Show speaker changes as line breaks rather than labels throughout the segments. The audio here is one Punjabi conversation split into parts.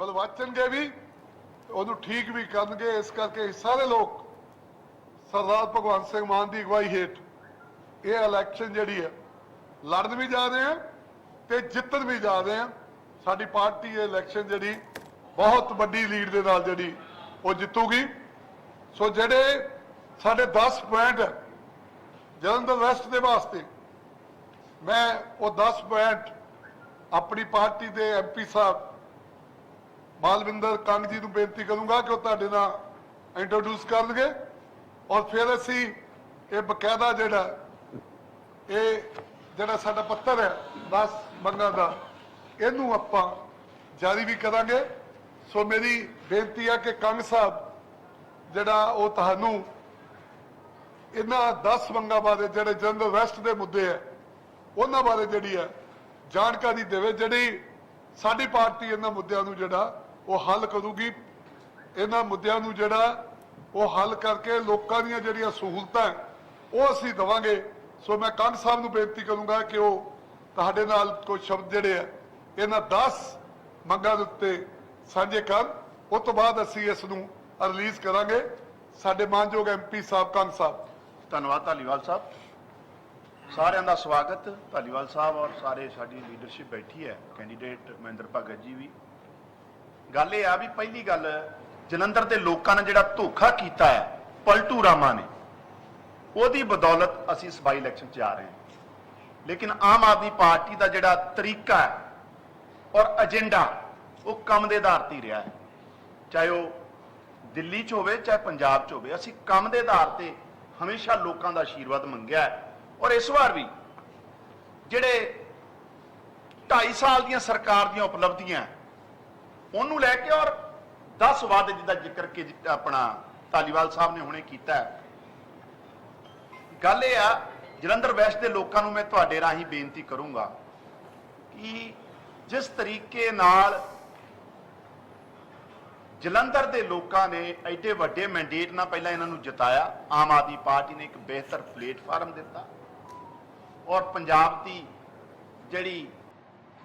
ਬਲਵਾਚਣਗੇ ਵੀ ਉਹਨੂੰ ਠੀਕ ਵੀ ਕਰਨਗੇ, ਇਸ ਕਰਕੇ ਸਾਰੇ ਲੋਕ ਸਰਦਾਰ ਭਗਵੰਤ ਸਿੰਘ ਮਾਨ ਦੀ ਅਗਵਾਈ ਹੇਠ ਇਹ ਇਲੈਕਸ਼ਨ ਜਿਹੜੀ ਹੈ, ਲੜਨ ਵੀ ਜਾ ਰਹੇ ਆ ਤੇ ਜਿੱਤਣ ਵੀ ਜਾ ਰਹੇ ਆ ਸਾਡੀ ਪਾਰਟੀ ਇਹ ਇਲੈਕਸ਼ਨ ਜਿਹੜੀ ਬਹੁਤ ਵੱਡੀ ਲੀਡ ਦੇ ਨਾਲ ਜਿਹੜੀ ਉਹ ਜਿੱਤੂਗੀ। ਸੋ ਜਿਹੜੇ ਸਾਡੇ 10 ਪੁਆਇੰਟ ਜਲੰਧਰ ਵੈਸਟ ਦੇ ਵਾਸਤੇ, ਮੈਂ ਉਹ 10 ਪੁਆਇੰਟ ਆਪਣੀ ਪਾਰਟੀ ਦੇ ਐਮਪੀ ਸਾਹਿਬ ਮਾਲਵਿੰਦਰ ਕੰਗ ਜੀ ਨੂੰ ਬੇਨਤੀ ਕਰੂੰਗਾ ਕਿ ਉਹ ਤੁਹਾਡੇ ਨਾਲ ਇੰਟਰੋਡਿਊਸ ਕਰਨਗੇ। ਔਰ ਫਿਰ ਅਸੀਂ ਇਹ ਬਕਾਇਦਾ ਜਿਹੜਾ, ਇਹ ਜਿਹੜਾ ਸਾਡਾ ਪੱਤਰ ਹੈ 10 ਮੰਗਾਂ ਦਾ, ਇਹਨੂੰ ਆਪਾਂ ਜਾਰੀ ਵੀ ਕਰਾਂਗੇ। ਸੋ ਮੇਰੀ ਬੇਨਤੀ ਹੈ ਕਿ ਕੰਗ ਸਾਹਿਬ, ਜਿਹੜਾ ਉਹ ਤੁਹਾਨੂੰ ਇਹਨਾਂ 10 ਮੰਗਾਂ ਬਾਰੇ, ਜਿਹੜੇ ਜਨਰਲ ਵੈਸਟ ਦੇ ਮੁੱਦੇ ਹੈ, ਉਹਨਾਂ ਬਾਰੇ ਜਿਹੜੀ ਹੈ ਜਾਣਕਾਰੀ ਦੇਵੇ, ਜਿਹੜੀ ਸਾਡੀ ਪਾਰਟੀ ਇਹਨਾਂ ਮੁੱਦਿਆਂ ਨੂੰ ਜਿਹੜਾ ਉਹ ਹੱਲ ਕਰੂਗੀ। ਇਹਨਾਂ ਮੁੱਦਿਆਂ ਨੂੰ ਜਿਹੜਾ ਉਹ ਹੱਲ ਕਰਕੇ ਲੋਕਾਂ ਦੀਆਂ ਜਿਹੜੀਆਂ ਸਹੂਲਤਾਂ ਉਹ ਅਸੀਂ ਦਵਾਂਗੇ। ਸੋ ਮੈਂ ਕੰਗ ਸਾਹਿਬ ਨੂੰ ਬੇਨਤੀ ਕਰੂੰਗਾ ਕਿ ਉਹ ਤੁਹਾਡੇ ਨਾਲ ਕੋਈ ਸ਼ਬਦ ਜਿਹੜੇ ਆ, ਇਹਨਾਂ 10 ਮੰਗਾਂ ਦੇ ਉੱਤੇ ਸਾਂਝੇ ਕਰਨ। ਉਸ ਤੋਂ ਬਾਅਦ ਅਸੀਂ ਇਸ ਨੂੰ ਰਿਲੀਜ਼ ਕਰਾਂਗੇ। ਸਾਡੇ ਮਾਨਯੋਗ ਐਮਪੀ ਸਾਹਿਬ, ਕੰਗ ਸਾਹਿਬ।
ਧੰਨਵਾਦ ਧਾਲੀਵਾਲ ਸਾਹਿਬ। ਸਾਰਿਆਂ ਦਾ ਸਵਾਗਤ। ਧਾਲੀਵਾਲ ਸਾਹਿਬ ਔਰ ਸਾਰੇ ਸਾਡੀ ਲੀਡਰਸ਼ਿਪ ਬੈਠੀ ਹੈ। ਕੈਂਡੀਡੇਟ ਮਹਿੰਦਰ ਭਗਤ ਜੀ ਵੀ। ਗੱਲ ਇਹ ਆ ਵੀ ਪਹਿਲੀ ਗੱਲ, ਜਲੰਧਰ ਦੇ ਲੋਕਾਂ ਨੇ ਜਿਹੜਾ ਧੋਖਾ ਕੀਤਾ ਹੈ, ਪਲਟੂ ਰਾਮਾ ਨੇ, ਉਹਦੀ ਬਦੌਲਤ ਅਸੀਂ ਸਬਾਈ ਇਲੈਕਸ਼ਨ 'ਚ ਆ ਰਹੇ ਹਾਂ। ਲੇਕਿਨ ਆਮ ਆਦਮੀ ਪਾਰਟੀ ਦਾ ਜਿਹੜਾ ਤਰੀਕਾ ਹੈ ਔਰ ਏਜੰਡਾ ਉਹ ਕੰਮ ਦੇ ਆਧਾਰ ਤੇ ਰਿਹਾ ਹੈ। ਚਾਹੇ ਉਹ ਦਿੱਲੀ 'ਚ ਹੋਵੇ, ਚਾਹੇ ਪੰਜਾਬ 'ਚ ਹੋਵੇ, ਅਸੀਂ ਕੰਮ ਦੇ ਆਧਾਰ ਤੇ ਹਮੇਸ਼ਾ ਲੋਕਾਂ ਦਾ ਆਸ਼ੀਰਵਾਦ ਮੰਗਿਆ ਹੈ। ਔਰ ਇਸ ਵਾਰ ਵੀ ਜਿਹੜੇ 2.5 ਸਾਲ ਦੀਆਂ ਸਰਕਾਰ ਦੀਆਂ ਉਪਲਬਧੀਆਂ ਉਹਨੂੰ ਲੈ ਕੇ ਔਰ 10 ਵਾਅਦੇ ਜਿਹਦਾ ਜ਼ਿਕਰ ਕਿ ਆਪਣਾ ਧਾਲੀਵਾਲ ਸਾਹਿਬ ਨੇ ਹੁਣੇ ਕੀਤਾ ਹੈ। ਗੱਲ ਇਹ ਆ, ਜਲੰਧਰ ਵੈਸਟ ਦੇ ਲੋਕਾਂ ਨੂੰ ਮੈਂ ਤੁਹਾਡੇ ਰਾਹੀਂ ਬੇਨਤੀ ਕਰੂੰਗਾ ਕਿ ਜਿਸ ਤਰੀਕੇ ਨਾਲ ਜਲੰਧਰ ਦੇ ਲੋਕਾਂ ਨੇ ਐਡੇ ਵੱਡੇ ਮੈਂਡੇਟ ਨਾਲ ਪਹਿਲਾਂ ਇਹਨਾਂ ਨੂੰ ਜਿਤਾਇਆ, ਆਮ ਆਦਮੀ ਪਾਰਟੀ ਨੇ ਇੱਕ ਬਿਹਤਰ ਪਲੇਟਫਾਰਮ ਦਿੱਤਾ ਔਰ ਪੰਜਾਬ ਦੀ ਜਿਹੜੀ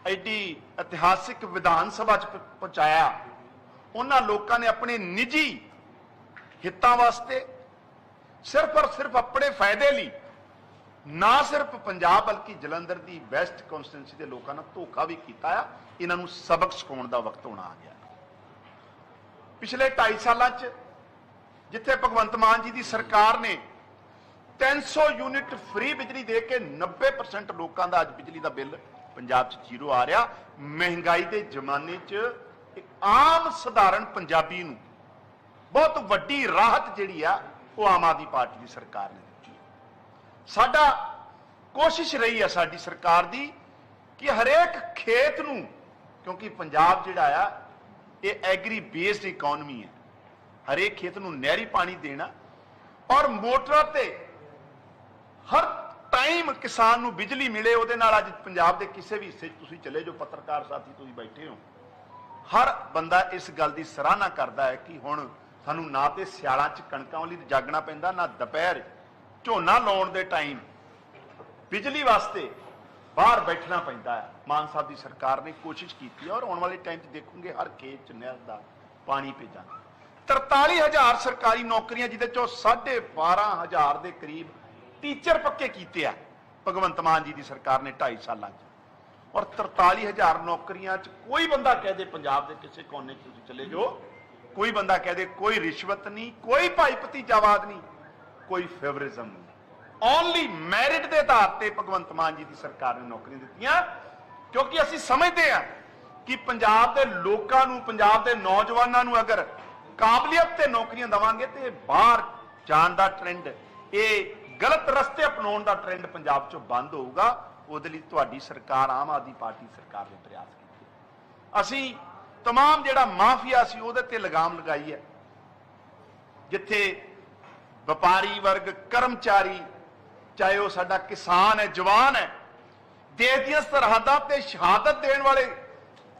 ਐਡੀ ਇਤਿਹਾਸਿਕ ਵਿਧਾਨ ਸਭਾ ਚ ਪਹੁੰਚਾਇਆ। ਉਹਨਾਂ ਲੋਕਾਂ ਨੇ ਆਪਣੇ ਨਿੱਜੀ ਹਿੱਤਾਂ ਵਾਸਤੇ ਸਿਰਫ ਔਰ ਸਿਰਫ ਆਪਣੇ ਫਾਇਦੇ ਲਈ ਨਾ ਸਿਰਫ ਪੰਜਾਬ ਬਲਕਿ ਜਲੰਧਰ ਦੀ ਵੈਸਟ ਕਨਸਟੀਟੈਂਸੀ ਦੇ ਲੋਕਾਂ ਨਾਲ ਧੋਖਾ ਵੀ ਕੀਤਾ ਆ। ਇਹਨਾਂ ਨੂੰ ਸਬਕ ਸਿਖਾਉਣ ਦਾ ਵਕਤ ਹੋਣਾ ਆ ਗਿਆ। ਪਿਛਲੇ 2.5 ਸਾਲਾਂ 'ਚ ਜਿੱਥੇ ਭਗਵੰਤ ਮਾਨ ਜੀ ਦੀ ਸਰਕਾਰ ਨੇ 300 ਯੂਨਿਟ ਫ੍ਰੀ ਬਿਜਲੀ ਦੇ ਕੇ 90% ਲੋਕਾਂ ਦਾ ਅੱਜ ਬਿਜਲੀ ਦਾ ਬਿੱਲ ਪੰਜਾਬ 'ਚ ਜ਼ੀਰੋ ਆ ਰਿਹਾ। ਮਹਿੰਗਾਈ ਦੇ ਜ਼ਮਾਨੇ 'ਚ ਇੱਕ ਆਮ ਸਧਾਰਨ ਪੰਜਾਬੀ ਨੂੰ ਬਹੁਤ ਵੱਡੀ ਰਾਹਤ ਜਿਹੜੀ ਆ, ਉਹ ਆਮ ਆਦਮੀ ਪਾਰਟੀ ਦੀ ਸਰਕਾਰ ਨੇ ਦਿੱਤੀ ਸਾਡਾ ਕੋਸ਼ਿਸ਼ ਰਹੀ ਹੈ ਸਾਡੀ ਸਰਕਾਰ ਦੀ ਕਿ ਹਰੇਕ ਖੇਤ ਨੂੰ, ਕਿਉਂਕਿ ਪੰਜਾਬ ਜਿਹੜਾ ਆ, ਇਹ ਐਗਰੀ ਬੇਸਡ ਇਕਨੋਮੀ ਹੈ। ਹਰੇਕ ਖੇਤ ਨੂੰ ਨਹਿਰੀ ਪਾਣੀ ਦੇਣਾ ਔਰ ਮੋਟਰਾਂ ਤੇ ਹਰ ਟਾਈਮ ਕਿਸਾਨ ਨੂੰ ਬਿਜਲੀ ਮਿਲੇ, ਉਹਦੇ ਨਾਲ ਅੱਜ ਪੰਜਾਬ ਦੇ ਕਿਸੇ ਵੀ ਹਿੱਸੇ 'ਚ ਤੁਸੀਂ ਚਲੇ ਜਾਓ, ਪੱਤਰਕਾਰ ਸਾਥੀ ਤੁਸੀਂ ਬੈਠੇ ਹੋ। ਹਰ ਬੰਦਾ ਇਸ ਗੱਲ ਦੀ ਸਰਾਹਨਾ ਕਰਦਾ ਹੈ ਕਿ ਹੁਣ ਸਾਨੂੰ ਨਾ ਤੇ ਸਿਆਲਾਂ 'ਚ ਕਣਕਾਂ ਲਈ ਜਾਗਣਾ ਪੈਂਦਾ, ਨਾ ਦੁਪਹਿਰ ਝੋਨਾ ਲਾਉਣ ਦੇ ਟਾਈਮ ਬਿਜਲੀ ਵਾਸਤੇ ਬਾਹਰ ਬੈਠਣਾ ਪੈਂਦਾ ਹੈ। ਮਾਨ ਸਾਹਿਬ ਦੀ ਸਰਕਾਰ ਨੇ ਕੋਸ਼ਿਸ਼ ਕੀਤੀ ਹੈ ਔਰ ਆਉਣ ਵਾਲੇ ਟਾਈਮ 'ਚ ਦੇਖੋਗੇ ਹਰ ਖੇਤ 'ਚ ਨਹਿਰ ਦਾ ਪਾਣੀ ਭੇਜਾਂਗੇ। 43000 ਸਰਕਾਰੀ ਨੌਕਰੀਆਂ, ਜਿਹਦੇ ਚੋਂ 12500 ਦੇ ਕਰੀਬ ਟੀਚਰ ਪੱਕੇ ਕੀਤੇ ਆ। ਭਗਵੰਤ ਮਾਨ ਜੀ ਦੀ ਸਰਕਾਰ ਨੇ 2.5 ਸਾਲਾਂ 'ਚ ਔਰ 43000 ਨੌਕਰੀਆਂ 'ਚ ਕੋਈ ਬੰਦਾ ਕਹਿ ਦੇ ਪੰਜਾਬ ਦੇ ਕਿਸੇ ਕੋਨੇ 'ਚ ਤੁਸੀਂ ਚਲੇ ਜਾਓ, ਕੋਈ ਬੰਦਾ ਕਹਿ ਦੇ ਕੋਈ ਰਿਸ਼ਵਤ ਨਹੀਂ, ਕੋਈ ਭਾਈ ਭਤੀਜਾਵਾਦ ਨਹੀਂ, ਕੋਈ ਫੇਵਰਿਜ਼ਮ ਨਹੀਂ। ਓਨਲੀ ਮੈਰਿਟ ਦੇ ਆਧਾਰ ਤੇ ਭਗਵੰਤ ਮਾਨ ਜੀ ਦੀ ਸਰਕਾਰ ਨੇ ਨੌਕਰੀਆਂ ਦਿੱਤੀਆਂ, ਕਿਉਂਕਿ ਅਸੀਂ ਸਮਝਦੇ ਹਾਂ ਕਿ ਪੰਜਾਬ ਦੇ ਲੋਕਾਂ ਨੂੰ, ਪੰਜਾਬ ਦੇ ਨੌਜਵਾਨਾਂ ਨੂੰ ਅਗਰ ਕਾਬਲੀਅਤ ਤੇ ਨੌਕਰੀਆਂ ਦਵਾਂਗੇ ਤੇ ਬਾਹਰ ਜਾਣ ਦਾ ਟ੍ਰੈਂਡ ਇਹ ਗਲਤ ਰਸਤੇ ਅਪਣਾਉਣ ਦਾ ਟ੍ਰੈਂਡ ਪੰਜਾਬ 'ਚੋਂ ਬੰਦ ਹੋਊਗਾ ਉਹਦੇ ਲਈ ਤੁਹਾਡੀ ਸਰਕਾਰ ਆਮ ਆਦਮੀ ਪਾਰਟੀ ਸਰਕਾਰ ਨੇ ਪ੍ਰਯਾਸ ਕੀਤੇ ਅਸੀਂ तमाम ਜਿਹੜਾ ਮਾਫੀਆ ਸੀ ਉਹਦੇ ਤੇ ਲਗਾਮ ਲਗਾਈ ਹੈ ਜਿੱਥੇ ਵਪਾਰੀ ਵਰਗ ਕਰਮਚਾਰੀ ਚਾਹੇ ਉਹ ਸਾਡਾ ਕਿਸਾਨ ਹੈ ਜਵਾਨ ਹੈ ਦੇਸ਼ ਦੀਆਂ ਸਰਹੱਦਾਂ ਤੇ ਸ਼ਹਾਦਤ ਦੇਣ ਵਾਲੇ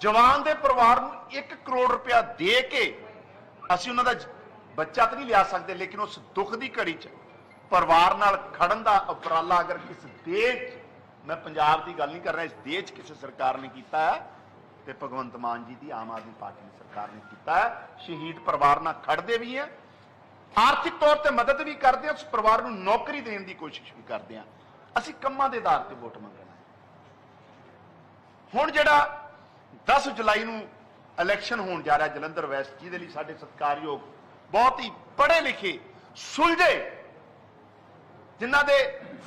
ਜਵਾਨ ਦੇ ਪਰਿਵਾਰ ਨੂੰ 1 ਕਰੋੜ ਰੁਪਇਆ ਦੇ ਕੇ ਅਸੀਂ ਉਹਨਾਂ ਦਾ ਜ- ਬੱਚਾ ਤਾਂ ਨਹੀਂ ਲਿਆ ਸਕਦੇ ਲੇਕਿਨ ਉਸ ਦੁੱਖ ਦੀ ਘੜੀ 'ਚ ਪਰਿਵਾਰ ਨਾਲ ਖੜਨ ਦਾ ਉਪਰਾਲਾ ਅਗਰ ਕਿਸ ਦੇਸ਼ ਮੈਂ ਪੰਜਾਬ ਦੀ ਗੱਲ ਨਹੀਂ ਕਰ ਰਿਹਾ, ਇਸ ਦੇਸ਼ ਕਿਸੇ ਸਰਕਾਰ ਨੇ ਕੀਤਾ ਹੈ, ਤੇ ਭਗਵੰਤ ਮਾਨ ਜੀ ਦੀ ਆਮ ਆਦਮੀ ਪਾਰਟੀ ਦੀ ਸਰਕਾਰ ਨੇ ਕੀਤਾ ਹੈ, ਸ਼ਹੀਦ ਪਰਿਵਾਰ ਨਾਲ ਖੜਦੇ ਵੀ ਹੈ, ਆਰਥਿਕ ਤੌਰ ਤੇ ਮਦਦ ਵੀ ਕਰਦੇ ਆ ਉਸ ਪਰਿਵਾਰ ਨੂੰ ਨੌਕਰੀ ਦੇਣ ਦੀ ਕੋਸ਼ਿਸ਼ ਵੀ ਕਰਦੇ ਆ ਅਸੀਂ ਕੰਮਾਂ ਦੇ ਆਧਾਰ ਤੇ ਵੋਟ ਮੰਗਣਾ ਹੁਣ ਜਿਹੜਾ 10 ਜੁਲਾਈ ਨੂੰ ਇਲੈਕਸ਼ਨ ਹੋਣ ਜਾ ਰਿਹਾ ਜਲੰਧਰ ਵੈਸਟ, ਜਿਹਦੇ ਲਈ ਸਾਡੇ ਸਤਿਕਾਰਯੋਗ ਬਹੁਤ ਹੀ ਪੜ੍ਹੇ ਲਿਖੇ, ਸੁਲਝੇ ਜਿਨ੍ਹਾਂ ਦੇ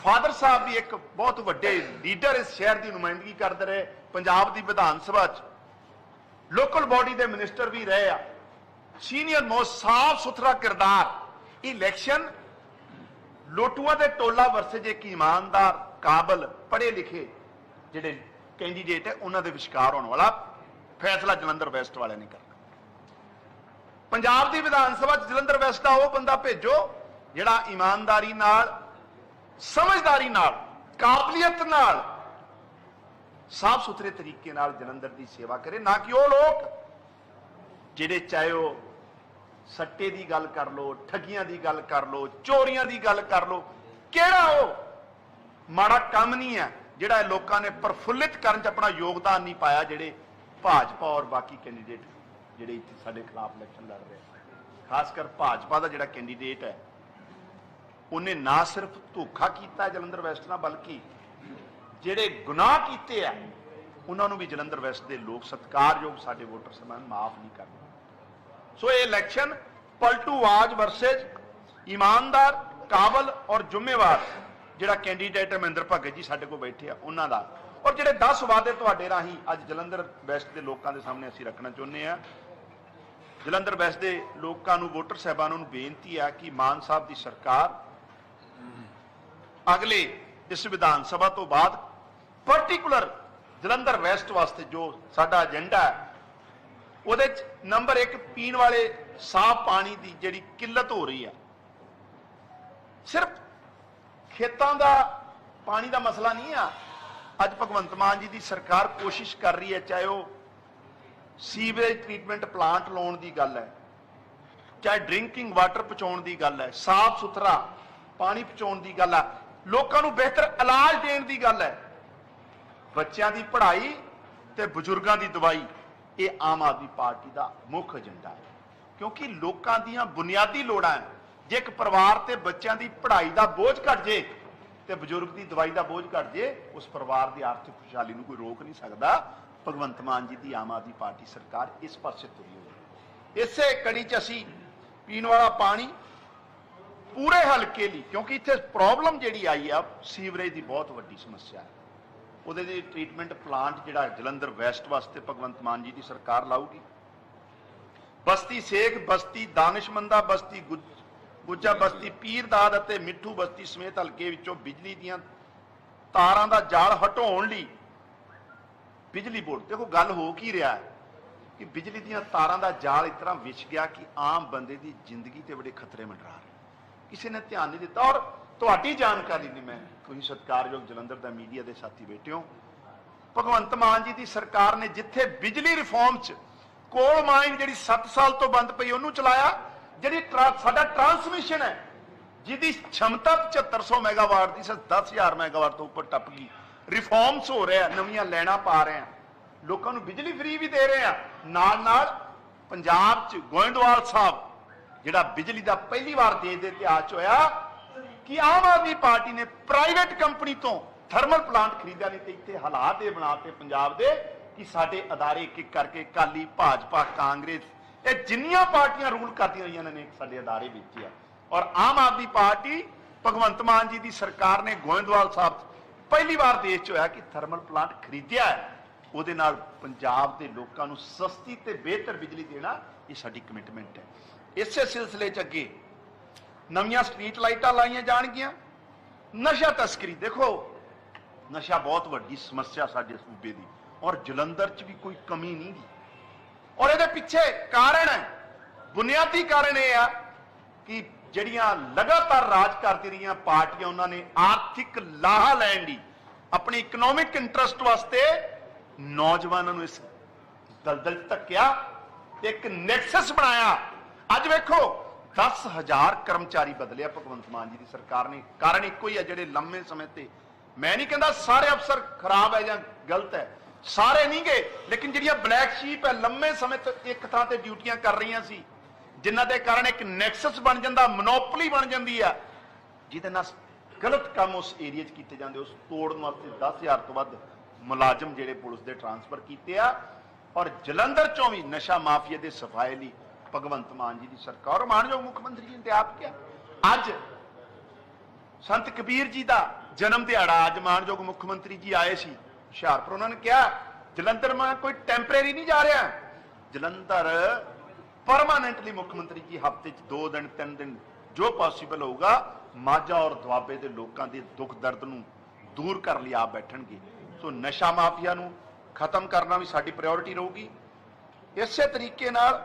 ਫਾਦਰ ਸਾਹਿਬ ਵੀ ਇੱਕ ਬਹੁਤ ਵੱਡੇ ਲੀਡਰ ਇਸ ਸ਼ਹਿਰ ਦੀ ਨੁਮਾਇੰਦਗੀ ਕਰਦੇ ਰਹੇ, ਪੰਜਾਬ ਦੀ ਵਿਧਾਨ ਸਭਾ 'ਚ। ਲੋਕਲ ਬਾਡੀ ਦੇ ਮਿਨਿਸਟਰ ਵੀ ਰਹੇ ਆ। ਸੀਨੀਅਰ ਮੋਸਟ ਸਾਫ਼ ਸੁਥਰਾ ਕਿਰਦਾਰ। ਇਲੈਕਸ਼ਨ ਲੋਟੂਆਂ ਦੇ ਟੋਲਾ ਵਰਸੇ ਜੇ ਕੀ ਇਮਾਨਦਾਰ, ਕਾਬਲ, ਪੜ੍ਹੇ ਲਿਖੇ ਜਿਹੜੇ ਕੈਂਡੀਡੇਟ ਹੈ, ਉਹਨਾਂ ਦੇ ਵਿਚਕਾਰ ਹੋਣ ਵਾਲਾ ਫੈਸਲਾ ਜਲੰਧਰ ਵੈਸਟ ਵਾਲਿਆਂ ਨੇ ਕਰਨਾ। ਪੰਜਾਬ ਦੀ ਵਿਧਾਨ ਸਭਾ 'ਚ ਜਲੰਧਰ ਵੈਸਟ ਦਾ ਉਹ ਬੰਦਾ ਭੇਜੋ ਜਿਹੜਾ ਇਮਾਨਦਾਰੀ ਨਾਲ ਸਮਝਦਾਰੀ ਨਾਲ, ਕਾਬਲੀਅਤ ਨਾਲ ਸਾਫ਼ ਸੁਥਰੇ ਤਰੀਕੇ ਨਾਲ ਜਲੰਧਰ ਦੀ ਸੇਵਾ ਕਰੇ, ਨਾ ਕਿ ਉਹ ਲੋਕ, ਜਿਹੜੇ ਚਾਹੇ ਉਹ ਸੱਟੇ ਦੀ ਗੱਲ ਕਰ ਲੋ ਠੱਗੀਆਂ ਦੀ ਗੱਲ ਕਰ ਲੋ ਚੋਰੀਆਂ ਦੀ ਗੱਲ ਕਰ ਲੋ ਕਿਹੜਾ ਉਹ ਮਾੜਾ ਕੰਮ ਨਹੀਂ ਹੈ ਜਿਹੜਾ ਲੋਕਾਂ ਨੇ ਪ੍ਰਫੁੱਲਿਤ ਕਰਨ 'ਚ ਆਪਣਾ ਯੋਗਦਾਨ ਨਹੀਂ ਪਾਇਆ, ਜਿਹੜੇ ਭਾਜਪਾ ਔਰ ਬਾਕੀ ਕੈਂਡੀਡੇਟ ਜਿਹੜੇ ਇੱਥੇ ਸਾਡੇ ਖਿਲਾਫ ਇਲੈਕਸ਼ਨ ਲੜ ਰਹੇ ਖਾਸ ਕਰ ਭਾਜਪਾ ਦਾ ਜਿਹੜਾ ਕੈਂਡੀਡੇਟ ਹੈ ਉਹਨੇ ਨਾ ਸਿਰਫ ਧੋਖਾ ਕੀਤਾ ਜਲੰਧਰ ਵੈਸਟ ਨਾਲ, ਬਲਕਿ ਜਿਹੜੇ ਗੁਨਾਹ ਕੀਤੇ ਆ, ਉਹਨਾਂ ਨੂੰ ਵੀ ਜਲੰਧਰ ਵੈਸਟ ਦੇ ਲੋਕ ਸਤਿਕਾਰਯੋਗ ਸਾਡੇ ਵੋਟਰ ਸਮਾਨ ਮਾਫ ਨਹੀਂ ਕਰਦੇ ਸੋ ਇਹ ਇਲੈਕਸ਼ਨ ਪਲਟੂ ਆਜ ਵਰਸੇਜ, ਇਮਾਨਦਾਰ, ਕਾਬਲ ਔਰ ਜ਼ਿੰਮੇਵਾਰ ਜਿਹੜਾ ਕੈਂਡੀਡੇਟ ਹੈ ਮਹਿੰਦਰ ਭਗਤ ਜੀ ਸਾਡੇ ਕੋਲ ਬੈਠੇ ਆ, ਉਹਨਾਂ ਦਾ। ਔਰ ਜਿਹੜੇ 10 ਵਾਅਦੇ ਤੁਹਾਡੇ ਰਾਹੀਂ ਅੱਜ ਜਲੰਧਰ ਵੈਸਟ ਦੇ ਲੋਕਾਂ ਦੇ ਸਾਹਮਣੇ ਅਸੀਂ ਰੱਖਣਾ ਚਾਹੁੰਦੇ ਆ, ਜਲੰਧਰ ਵੈਸਟ ਦੇ ਲੋਕਾਂ ਨੂੰ, ਵੋਟਰ ਸਾਹਿਬਾਨਾਂ ਨੂੰ ਬੇਨਤੀ ਆ ਕਿ ਮਾਨ ਸਾਹਿਬ ਦੀ ਸਰਕਾਰ ਅਗਲੇ ਇਸ ਵਿਧਾਨ ਸਭਾ ਤੋਂ ਬਾਅਦ ਪਾਰਟਿਕੂਲਰ ਜਲੰਧਰ ਵੈਸਟ ਵਾਸਤੇ ਜੋ ਸਾਡਾ ਏਜੰਡਾ ਹੈ, ਉਹਦੇ ਚ ਨੰਬਰ 1 ਪੀਣ ਵਾਲੇ ਸਾਫ਼ ਪਾਣੀ ਦੀ ਜਿਹੜੀ ਕਿੱਲਤ ਹੋ ਰਹੀ ਹੈ, ਸਿਰਫ ਖੇਤਾਂ ਦਾ ਪਾਣੀ ਦਾ ਮਸਲਾ ਨਹੀਂ ਆ, ਅੱਜ ਭਗਵੰਤ ਮਾਨ ਜੀ ਦੀ ਸਰਕਾਰ ਕੋਸ਼ਿਸ਼ ਕਰ ਰਹੀ ਹੈ, ਚਾਹੇ ਉਹ ਸੀਵਰੇਜ ਟ੍ਰੀਟਮੈਂਟ ਪਲਾਂਟ ਲਾਉਣ ਦੀ ਗੱਲ ਹੈ, ਚਾਹੇ ਡਰਿੰਕਿੰਗ ਵਾਟਰ ਪਹੁੰਚਾਉਣ ਦੀ ਗੱਲ ਹੈ, ਸਾਫ਼ ਸੁਥਰਾ ਪਾਣੀ ਪਹੁੰਚਾਉਣ ਦੀ ਗੱਲ ਹੈ ਲੋਕਾਂ ਨੂੰ ਬਿਹਤਰ ਇਲਾਜ ਦੇਣ ਦੀ ਗੱਲ ਹੈ। ਬੱਚਿਆਂ ਦੀ ਪੜ੍ਹਾਈ ਤੇ ਬਜ਼ੁਰਗਾਂ ਦੀ ਦਵਾਈ, ਇਹ ਆਮ ਆਦਮੀ ਪਾਰਟੀ ਦਾ ਮੁੱਖ ਏਜੰਡਾ ਹੈ। ਕਿਉਂਕਿ ਲੋਕਾਂ ਦੀਆਂ ਬੁਨਿਆਦੀ ਲੋੜਾਂ ਹੈ ਜੇ ਇੱਕ ਪਰਿਵਾਰ ਤੇ ਬੱਚਿਆਂ ਦੀ ਪੜ੍ਹਾਈ ਦਾ ਬੋਝ ਘਟ ਜੇ ਤੇ ਬਜ਼ੁਰਗ ਦੀ ਦਵਾਈ ਦਾ ਬੋਝ ਘਟ ਜੇ, ਉਸ ਪਰਿਵਾਰ ਦੀ ਆਰਥਿਕ ਖੁਸ਼ਹਾਲੀ ਨੂੰ ਕੋਈ ਰੋਕ ਨਹੀਂ ਸਕਦਾ। ਭਗਵੰਤ ਮਾਨ ਜੀ ਦੀ ਆਮ ਆਦਮੀ ਪਾਰਟੀ ਸਰਕਾਰ ਇਸ ਪਾਸੇ ਤੁਰੀ ਹੋਈ ਹੈ। ਇਸੇ ਕੜੀ 'ਚ ਅਸੀਂ ਪੀਣ ਵਾਲਾ ਪਾਣੀ ਪੂਰੇ ਹਲਕੇ ਲਈ, ਕਿਉਂਕਿ ਇੱਥੇ ਪ੍ਰੋਬਲਮ ਜਿਹੜੀ ਆਈ ਆ, ਸੀਵਰੇਜ ਦੀ ਬਹੁਤ ਵੱਡੀ ਸਮੱਸਿਆ ਹੈ। ਉਹਦੇ ਲਈ ਟ੍ਰੀਟਮੈਂਟ ਪਲਾਂਟ ਜਿਹੜਾ ਜਲੰਧਰ ਵੈਸਟ ਵਾਸਤੇ ਭਗਵੰਤ ਮਾਨ ਜੀ ਦੀ ਸਰਕਾਰ ਲਾਊਗੀ। ਬਸਤੀ ਸੇਖ ਬਸਤੀ ਦਾਨਿਸ਼ਮੰਦਾ, ਬਸਤੀ ਗੁੱਜ- ਗੁੱਜਾ ਬਸਤੀ ਪੀਰਦਾਦ ਅਤੇ ਮਿੱਠੂ ਬਸਤੀ ਸਮੇਤ ਹਲਕੇ ਵਿੱਚੋਂ ਬਿਜਲੀ ਦੀਆਂ ਤਾਰਾਂ ਦਾ ਜਾਲ ਹਟਾਉਣ ਲਈ ਬਿਜਲੀ ਬੋਰਡ, ਦੇਖੋ ਗੱਲ ਹੋ ਕੀ ਰਿਹਾ ਹੈ ਕਿ ਬਿਜਲੀ ਦੀਆਂ ਤਾਰਾਂ ਦਾ ਜਾਲ ਇਸ ਤਰ੍ਹਾਂ ਵਿਛ ਗਿਆ ਕਿ ਆਮ ਬੰਦੇ ਦੀ ਜ਼ਿੰਦਗੀ ਤੇ ਬੜੇ ਖਤਰੇ ਮੰਡਰਾ ਰਹੇ ਕਿਸੇ ਨੇ ਧਿਆਨ ਨਹੀਂ ਦਿੱਤਾ ਔਰ ਤੁਹਾਡੀ ਜਾਣਕਾਰੀ ਨਹੀਂ ਮੈਂ ਤੁਸੀਂ ਸਤਿਕਾਰਯੋਗ ਜਲੰਧਰ ਦਾ ਮੀਡੀਆ ਦੇ ਸਾਥੀ ਬੈਠੇ ਹੋ। ਭਗਵੰਤ ਮਾਨ ਜੀ ਦੀ ਸਰਕਾਰ ਨੇ ਜਿੱਥੇ ਬਿਜਲੀ ਰਿਫਾਰਮ 'ਚ ਕੋਲ ਮਾਈਨ ਜਿਹੜੀ 7 ਸਾਲ ਤੋਂ ਬੰਦ ਪਈ ਉਹਨੂੰ ਚਲਾਇਆ, ਜਿਹੜੀ ਸਾਡਾ ਟਰਾਂਸਮਿਸ਼ਨ ਹੈ, ਜਿਹਦੀ ਸ਼ਮਤਾ 7500 ਮੈਗਾਵਾਟ ਦੀ ਸਿਰ 10000 ਮੈਗਾਵਾਟ ਤੋਂ ਉੱਪਰ ਟੱਪ ਗਈ। ਰਿਫਾਰਮਸ ਹੋ ਰਿਹਾ, ਨਵੀਆਂ ਲੈਣਾ ਪਾ ਰਹੇ ਆ ਲੋਕਾਂ ਨੂੰ ਬਿਜਲੀ ਫ੍ਰੀ ਵੀ ਦੇ ਰਹੇ ਆ ਨਾਲ ਨਾਲ ਪੰਜਾਬ 'ਚ ਗੋਇੰਦਵਾਲ ਸਾਹਿਬ ਜਿਹੜਾ ਬਿਜਲੀ ਦਾ ਪਹਿਲੀ ਵਾਰ ਦੇਸ਼ ਦੇ ਇਤਿਹਾਸ 'ਚ ਹੋਇਆ ਕਿ ਆਮ ਆਦਮੀ ਪਾਰਟੀ ਨੇ ਪ੍ਰਾਈਵੇਟ ਕੰਪਨੀ ਤੋਂ ਥਰਮਲ ਪਲਾਂਟ ਖਰੀਦਿਆ ਨਹੀਂ ਤੇ ਇੱਥੇ ਹਾਲਾਤ ਇਹ ਬਣਾਤੇ ਪੰਜਾਬ ਦੇ ਕਿ ਸਾਡੇ ਅਦਾਰੇ ਇੱਕ ਇੱਕ ਕਰਕੇ ਕਾਲੀ ਭਾਜਪਾ, ਕਾਂਗਰਸ, ਇਹ ਜਿੰਨੀਆਂ ਪਾਰਟੀਆਂ ਰੂਲ ਕਰਦੀਆਂ ਰਹੀਆਂ ਨੇ ਸਾਡੇ ਅਦਾਰੇ ਵਿੱਚ ਆ। ਔਰ ਆਮ ਆਦਮੀ ਪਾਰਟੀ ਭਗਵੰਤ ਮਾਨ ਜੀ ਦੀ ਸਰਕਾਰ ਨੇ ਗੋਇੰਦਵਾਲ ਸਾਹਿਬ ਪਹਿਲੀ ਵਾਰ ਦੇਸ਼ 'ਚ ਹੋਇਆ ਕਿ ਥਰਮਲ ਪਲਾਂਟ ਖਰੀਦਿਆ ਹੈ। ਉਹਦੇ ਨਾਲ ਪੰਜਾਬ ਦੇ ਲੋਕਾਂ ਨੂੰ ਸਸਤੀ ਤੇ ਬਿਹਤਰ ਬਿਜਲੀ ਦੇਣਾ, ਇਹ ਸਾਡੀ ਕਮਿਟਮੈਂਟ ਹੈ। ਇਸੇ ਸਿਲਸਿਲੇ 'ਚ ਅੱਗੇ। ਨਵੀਆਂ ਸਟਰੀਟ ਲਾਈਟਾਂ ਲਾਈਆਂ ਜਾਣਗੀਆਂ। ਨਸ਼ਾ ਤਸਕਰੀ, ਦੇਖੋ। ਨਸ਼ਾ ਬਹੁਤ ਵੱਡੀ ਸਮੱਸਿਆ ਸਾਡੇ ਸੂਬੇ ਦੀ। ਔਰ ਜਲੰਧਰ 'ਚ ਵੀ ਕੋਈ ਕਮੀ ਨਹੀਂ ਗੀ। ਔਰ ਇਹਦੇ ਪਿੱਛੇ ਕਾਰਨ ਹੈ ਬੁਨਿਆਦੀ ਕਾਰਨ ਇਹ ਆ ਕਿ ਜਿਹੜੀਆਂ ਲਗਾਤਾਰ ਰਾਜ ਕਰਦੀ ਰਹੀਆਂ ਪਾਰਟੀਆਂ, ਉਹਨਾਂ ਨੇ ਆਰਥਿਕ ਲਾਹਾ ਲੈਣ ਲਈ ਆਪਣੇ ਇਕਨੋਮਿਕ ਇੰਟਰਸਟ ਵਾਸਤੇ ਨੌਜਵਾਨਾਂ ਨੂੰ ਇਸ ਦਲਦਲ 'ਚ ਧੱਕਿਆ, ਤੇ ਇੱਕ ਨੈਕਸਸ ਬਣਾਇਆ। ਅੱਜ ਵੇਖੋ 10000 ਕਰਮਚਾਰੀ ਬਦਲਿਆ ਭਗਵੰਤ ਮਾਨ ਜੀ ਦੀ ਸਰਕਾਰ ਨੇ। ਕਾਰਨ ਇੱਕੋ ਹੀ ਹੈ ਜਿਹੜੇ ਲੰਮੇ ਸਮੇਂ ਤੇ ਮੈਂ ਨਹੀਂ ਕਹਿੰਦਾ ਸਾਰੇ ਅਫਸਰ ਖਰਾਬ ਹੈ ਜਾਂ ਗਲਤ ਹੈ। ਸਾਰੇ ਨਹੀਂ ਗਏ, ਲੇਕਿਨ ਜਿਹੜੀਆਂ ਬਲੈਕ ਸ਼ੀਪ ਹੈ, ਲੰਮੇ ਸਮੇਂ ਤੋਂ ਇੱਕ ਥਾਂ ਤੇ ਡਿਊਟੀਆਂ ਕਰ ਰਹੀਆਂ ਸੀ, ਜਿਨ੍ਹਾਂ ਦੇ ਕਾਰਨ ਇੱਕ ਨੈਕਸਸ ਬਣ ਜਾਂਦਾ, ਮੋਨੋਪੋਲੀ ਬਣ ਜਾਂਦੀ ਆ। ਜਿਹਦੇ ਨਾਲ ਗਲਤ ਕੰਮ ਉਸ ਏਰੀਆ 'ਚ ਕੀਤੇ ਜਾਂਦੇ, ਉਸ ਤੋੜਨ ਵਾਸਤੇ 10000 ਤੋਂ ਵੱਧ ਮੁਲਾਜ਼ਮ ਜਿਹੜੇ ਪੁਲਿਸ ਦੇ ਟਰਾਂਸਫਰ ਕੀਤੇ ਆ। ਔਰ ਜਲੰਧਰ ਚੋਂ ਵੀ ਨਸ਼ਾ ਮਾਫੀਆ ਦੇ ਸਫਾਏ ਲਈ ਭਗਵੰਤ ਮਾਨ ਜੀ ਦੀ ਸਰਕਾਰ ਮਾਨਯੋਗ ਮੁੱਖ ਮੰਤਰੀ ਜੀ ਨੇ ਆਪ ਕਿਹਾ। ਅੱਜ ਸੰਤ ਕਬੀਰ ਜੀ ਦਾ ਜਨਮ ਦਿਹਾੜਾ, ਅੱਜ ਮਾਨਯੋਗ ਮੁੱਖ ਮੰਤਰੀ ਜੀ ਆਏ ਸੀ ਹੁਸ਼ਿਆਰਪੁਰ। ਉਹਨਾਂ ਨੇ ਕਿਹਾ, ਜਲੰਧਰ ਮੈਂ ਕੋਈ ਟੈਂਪਰੇਰੀ ਨਹੀਂ ਜਾ ਰਿਹਾ। ਜਲੰਧਰ ਪਰਮਾਨੈਂਟਲੀ ਮੁੱਖ ਮੰਤਰੀ ਜੀ ਹਫ਼ਤੇ 'ਚ 2 ਦਿਨ 3 ਦਿਨ ਜੋ ਪੋਸੀਬਲ ਹੋਊਗਾ, ਮਾਝਾ ਔਰ ਦੁਆਬੇ ਦੇ ਲੋਕਾਂ ਦੇ ਦੁੱਖ ਦਰਦ ਨੂੰ ਦੂਰ ਕਰਨ ਲਈ ਆਪ ਬੈਠਣਗੇ। ਸੋ ਨਸ਼ਾ ਮਾਫੀਆ ਨੂੰ ਖਤਮ ਕਰਨਾ ਵੀ ਸਾਡੀ ਪ੍ਰਾਇੋਰਟੀ ਰਹੂਗੀ। ਇਸੇ ਤਰੀਕੇ ਨਾਲ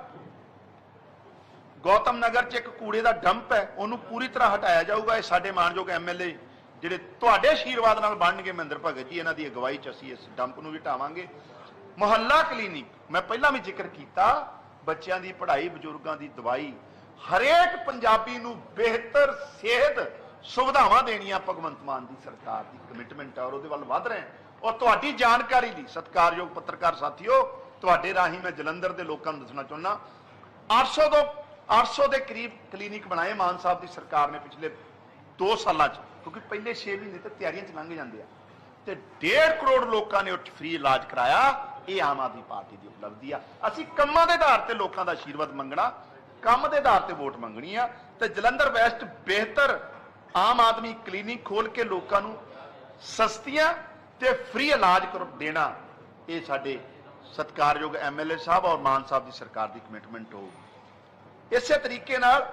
ਗੌਤਮ ਨਗਰ 'ਚ ਇੱਕ ਕੂੜੇ ਦਾ ਡੰਪ ਹੈ, ਉਹਨੂੰ ਪੂਰੀ ਤਰ੍ਹਾਂ ਹਟਾਇਆ ਜਾਊਗਾ ਇਹ ਸਾਡੇ ਮਾਨਯੋਗ ਐਮਐਲਏ ਜਿਹੜੇ ਤੁਹਾਡੇ ਆਸ਼ੀਰਵਾਦ ਨਾਲ ਬਣਨਗੇ ਮਹਿੰਦਰ ਭਗਤ ਜੀ, ਇਹਨਾਂ ਦੀ ਅਗਵਾਈ 'ਚ ਅਸੀਂ ਇਸ ਡੰਪ ਨੂੰ ਵੀ ਹਟਾਵਾਂਗੇ ਮੁਹੱਲਾ ਕਲੀਨਿਕ, ਮੈਂ ਪਹਿਲਾਂ ਵੀ ਜ਼ਿਕਰ ਕੀਤਾ, ਬੱਚਿਆਂ ਦੀ ਪੜ੍ਹਾਈ, ਬਜ਼ੁਰਗਾਂ ਦੀ ਦਵਾਈ, ਹਰੇਕ ਪੰਜਾਬੀ ਨੂੰ ਬਿਹਤਰ ਸਿਹਤ ਸੁਵਿਧਾਵਾਂ ਦੇਣੀਆਂ ਭਗਵੰਤ ਮਾਨ ਦੀ ਸਰਕਾਰ ਦੀ ਕਮਿਟਮੈਂਟ ਹੈ ਔਰ ਉਹਦੇ ਵੱਲ ਵਧ ਰਹੇ ਹਾਂ। ਔਰ ਤੁਹਾਡੀ ਜਾਣਕਾਰੀ ਲਈ, ਸਤਿਕਾਰਯੋਗ ਪੱਤਰਕਾਰ ਸਾਥੀਓ, ਤੁਹਾਡੇ ਰਾਹੀਂ ਮੈਂ ਜਲੰਧਰ ਦੇ ਲੋਕਾਂ ਨੂੰ ਦੱਸਣਾ ਚਾਹੁੰਦਾ 800 ਤੋਂ 800 ਦੇ ਕਰੀਬ ਕਲੀਨਿਕ ਬਣਾਏ ਮਾਨ ਸਾਹਿਬ ਦੀ ਸਰਕਾਰ ਨੇ ਪਿਛਲੇ 2 ਸਾਲਾਂ 'ਚ, ਕਿਉਂਕਿ ਪਹਿਲੇ 6 ਮਹੀਨੇ ਤੇ ਤਿਆਰੀਆਂ 'ਚ ਲੰਘ ਜਾਂਦੇ ਆ। ਤੇ 1.5 ਕਰੋੜ ਲੋਕਾਂ ਨੇ ਉੱਠ ਫ੍ਰੀ ਇਲਾਜ ਕਰਾਇਆ, ਇਹ ਆਮ ਆਦਮੀ ਪਾਰਟੀ ਦੀ ਉਪਲਬਧੀ ਆ। ਅਸੀਂ ਕੰਮਾਂ ਦੇ ਆਧਾਰ ਤੇ ਲੋਕਾਂ ਦਾ ਆਸ਼ੀਰਵਾਦ ਮੰਗਣਾ, ਕੰਮ ਦੇ ਆਧਾਰ ਤੇ ਵੋਟ ਮੰਗਣੀ ਆ, ਤੇ ਜਲੰਧਰ ਵੈਸਟ ਬਿਹਤਰ ਆਮ ਆਦਮੀ ਕਲੀਨਿਕ ਖੋਲ ਕੇ ਲੋਕਾਂ ਨੂੰ ਸਸਤੀਆਂ ਤੇ ਫ੍ਰੀ ਇਲਾਜ ਕਰ ਦੇਣਾ, ਇਹ ਸਾਡੇ ਸਤਿਕਾਰਯੋਗ ਐਮਐਲਏ ਸਾਹਿਬ ਔਰ ਮਾਨ ਸਾਹਿਬ ਦੀ ਸਰਕਾਰ ਦੀ ਕਮਿਟਮੈਂਟ ਹੋਊਗੀ। ਇਸੇ ਤਰੀਕੇ ਨਾਲ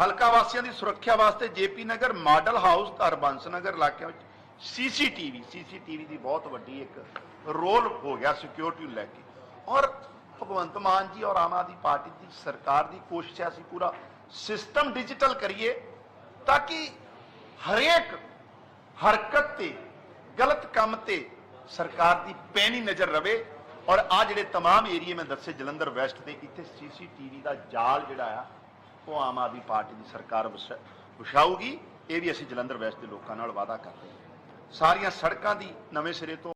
ਹਲਕਾ ਵਾਸੀਆਂ ਦੀ ਸੁਰੱਖਿਆ ਵਾਸਤੇ ਜੇਪੀ ਨਗਰ, ਮਾਡਲ ਹਾਊਸ ਤੇ ਹਰਬੰਸ ਨਗਰ ਇਲਾਕਿਆਂ ਵਿੱਚ ਸੀਸੀਟੀਵੀ ਸੀਸੀਟੀਵੀ ਦੀ ਬਹੁਤ ਵੱਡੀ ਇੱਕ ਰੋਲ ਹੋ ਗਿਆ ਸਿਕਿਉਰਿਟੀ ਨੂੰ ਲੈ ਕੇ। ਔਰ ਭਗਵੰਤ ਮਾਨ ਜੀ ਔਰ ਆਮ ਆਦਮੀ ਪਾਰਟੀ ਦੀ ਸਰਕਾਰ ਦੀ ਕੋਸ਼ਿਸ਼ ਹੈ ਅਸੀਂ ਪੂਰਾ ਸਿਸਟਮ ਡਿਜੀਟਲ ਕਰੀਏ ਤਾਂ ਕਿ ਹਰੇਕ ਹਰਕਤ ਤੇ, ਗਲਤ ਕੰਮ ਤੇ ਸਰਕਾਰ ਦੀ ਪੈਣੀ ਨਜ਼ਰ ਰਵੇ। ਔਰ ਆ ਜਿਹੜੇ तमाम ਏਰੀਏ ਮੈਂ ਦੱਸੇ ਜਲੰਧਰ ਵੈਸਟ ਦੇ ਇੱਥੇ ਸੀਸੀਟੀਵੀ ਦਾ ਜਾਲ ਜਿਹੜਾ ਆ ਉਹ ਆਮ ਆਦਮੀ ਪਾਰਟੀ ਦੀ ਸਰਕਾਰ ਵਿਛਾ- ਵਿਛਾਊਗੀ ਇਹ ਵੀ ਅਸੀਂ ਜਲੰਧਰ ਵੈਸਟ ਦੇ ਲੋਕਾਂ ਨਾਲ ਵਾਅਦਾ ਕਰਦੇ ਹਾਂ ਸਾਰੀਆਂ ਸੜਕਾਂ ਦੀ ਨਵੇਂ ਸਿਰੇ ਤੋਂ